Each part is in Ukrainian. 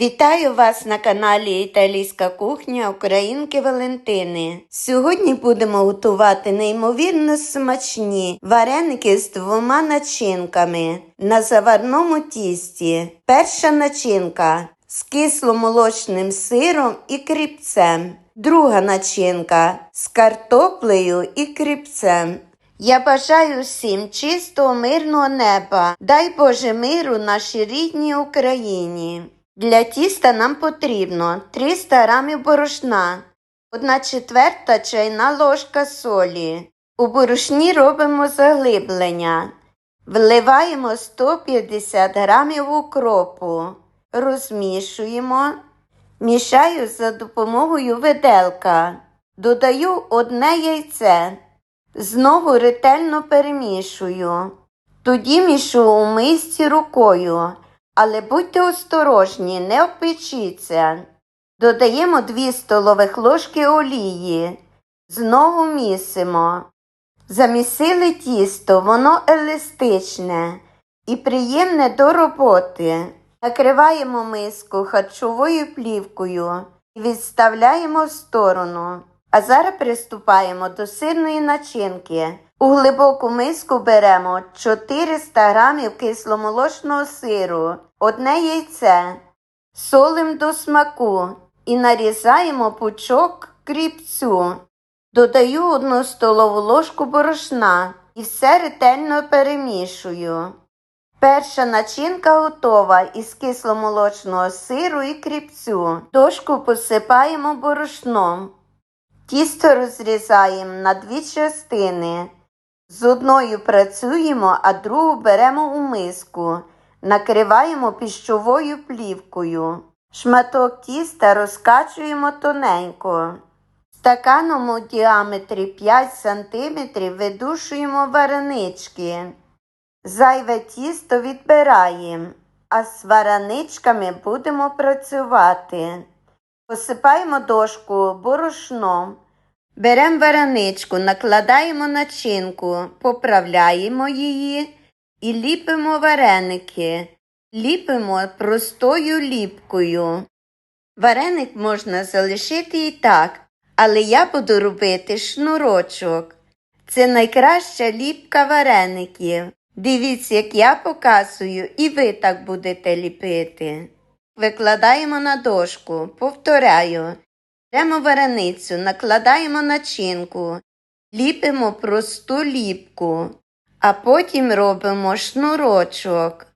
Вітаю вас на каналі Італійська кухня Українки Валентини. Сьогодні будемо готувати неймовірно смачні вареники з двома начинками на заварному тісті. Перша начинка з кисломолочним сиром і кріпцем. Друга начинка з картоплею і кріпцем. Я бажаю всім чистого мирного неба. Дай Боже миру нашій рідній Україні. Для тіста нам потрібно 300 грамів борошна, 1 четверта чайна ложка солі. У борошні робимо заглиблення. Вливаємо 150 грамів укропу, розмішуємо, мішаю за допомогою виделка. Додаю одне яйце. Знову ретельно перемішую. Тоді мішу у мисці рукою, але будьте осторожні, не опечіться. Додаємо 2 столових ложки олії. Знову місимо. Замісили тісто, воно еластичне і приємне до роботи. Накриваємо миску харчовою плівкою і відставляємо в сторону. А зараз приступаємо до сирної начинки. У глибоку миску беремо 400 грамів кисломолочного сиру, одне яйце, солим до смаку і нарізаємо пучок кріпцю. Додаю одну столову ложку борошна і все ретельно перемішую. Перша начинка готова із кисломолочного сиру і кріпцю. Дошку посипаємо борошном. Тісто розрізаємо на дві частини. З одною працюємо, а другу беремо у миску. Накриваємо піщовою плівкою. Шматок тіста розкачуємо тоненько. Стаканом у діаметрі 5 см видушуємо варенички. Зайве тісто відбираємо, а з вареничками будемо працювати. Посипаємо дошку борошном. Беремо вареничку, накладаємо начинку, поправляємо її і ліпимо вареники. Ліпимо простою ліпкою. Вареник можна залишити і так, але я буду робити шнурочок. Це найкраща ліпка вареників. Дивіться, як я показую, і ви так будете ліпити. Викладаємо на дошку, повторяю. Беремо вареницю, накладаємо начинку, ліпимо просту ліпку, а потім робимо шнурочок.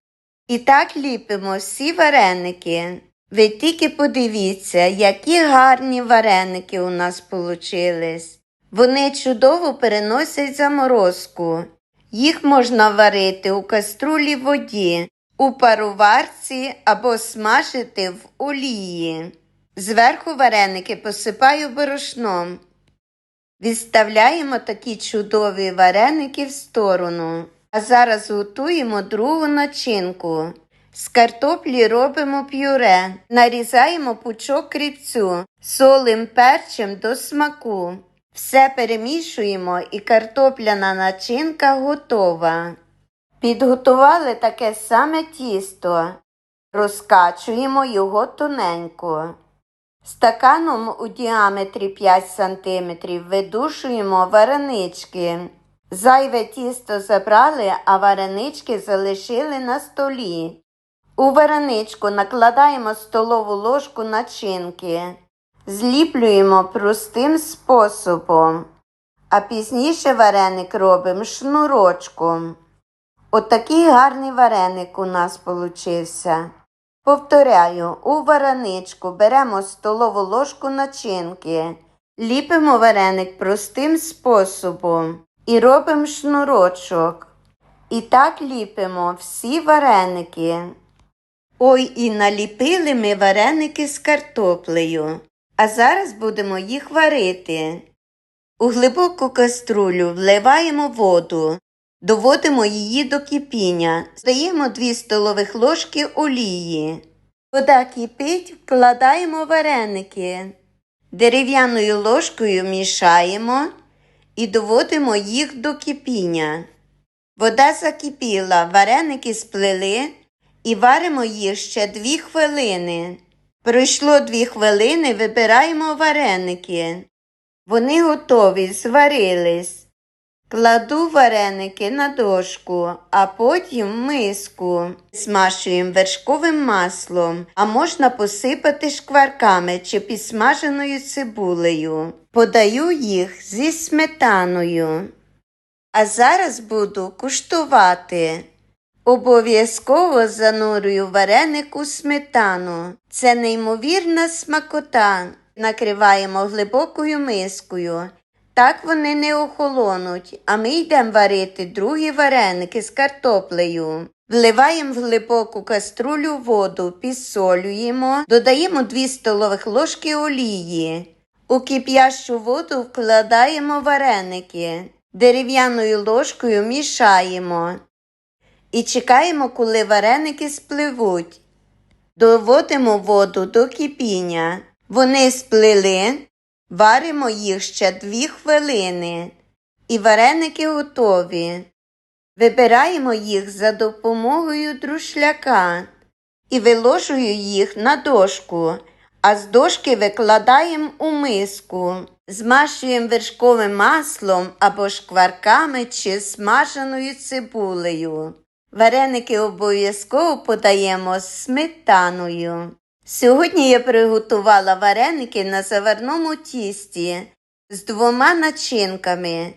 І так ліпимо всі вареники. Ви тільки подивіться, які гарні вареники у нас получились. Вони чудово переносять заморозку. Їх можна варити у каструлі воді, у паруварці або смажити в олії. Зверху вареники посипаю борошном. Відставляємо такі чудові вареники в сторону. А зараз готуємо другу начинку. З картоплі робимо пюре, нарізаємо пучок кріпцю, солим перчем до смаку. Все перемішуємо і картопляна начинка готова. Підготували таке саме тісто, розкачуємо його тоненько. Стаканом у діаметрі 5 см видушуємо варенички. Зайве тісто забрали, а варенички залишили на столі. У вареничку накладаємо столову ложку начинки. Зліплюємо простим способом, а пізніше вареник робимо шнурочком. Отакий гарний вареник у нас получився. Повторяю, у вареничку беремо столову ложку начинки, ліпимо вареник простим способом і робимо шнурочок. І так ліпимо всі вареники. Ой, і наліпили ми вареники з картоплею, а зараз будемо їх варити. У глибоку каструлю вливаємо воду, доводимо її до кипіння, здаємо 2 столових ложки олії. Вода кипить, вкладаємо вареники. Дерев'яною ложкою мішаємо і доводимо їх до кипіння. Вода закипіла, вареники сплели і варимо їх ще 2 хвилини. Пройшло дві хвилини, вибираємо вареники. Вони готові, зварились. Кладу вареники на дошку, а потім в миску. Смашуємо вершковим маслом, а можна посипати шкварками чи підсмаженою цибулею. Подаю їх зі сметаною. А зараз буду куштувати. Обов'язково занурюю вареник у сметану. Це неймовірна смакота. Накриваємо глибокою мискою. Так вони не охолонуть, а ми йдемо варити другі вареники з картоплею. Вливаємо в глибоку каструлю воду, підсолюємо, додаємо 2 столових ложки олії. У кип'ящу воду вкладаємо вареники. Дерев'яною ложкою мішаємо. І чекаємо, коли вареники спливуть. Доводимо воду до кипіння. Вони сплили, варимо їх ще дві хвилини. І вареники готові. Вибираємо їх за допомогою друшляка і виложую їх на дошку, а з дошки викладаємо у миску. Змащуємо вершковим маслом або шкварками чи смаженою цибулею. Вареники обов'язково подаємо з сметаною. Сьогодні я приготувала вареники на заварному тісті з двома начинками.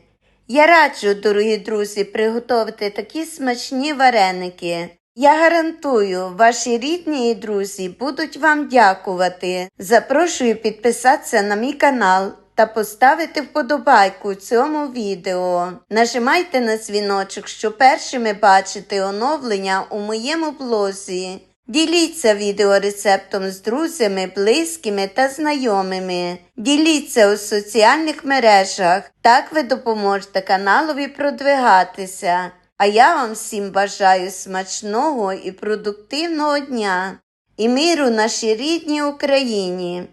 Я раджу, дорогі друзі, приготувати такі смачні вареники. Я гарантую, ваші рідні і друзі будуть вам дякувати. Запрошую підписатися на мій канал та поставити вподобайку цьому відео. Нажимайте на дзвіночок, щоб першими бачити оновлення у моєму блозі. Діліться відеорецептом з друзями, близькими та знайомими. Діліться у соціальних мережах. Так ви допоможете каналові продвигатися. А я вам всім бажаю смачного і продуктивного дня і миру нашій рідній Україні.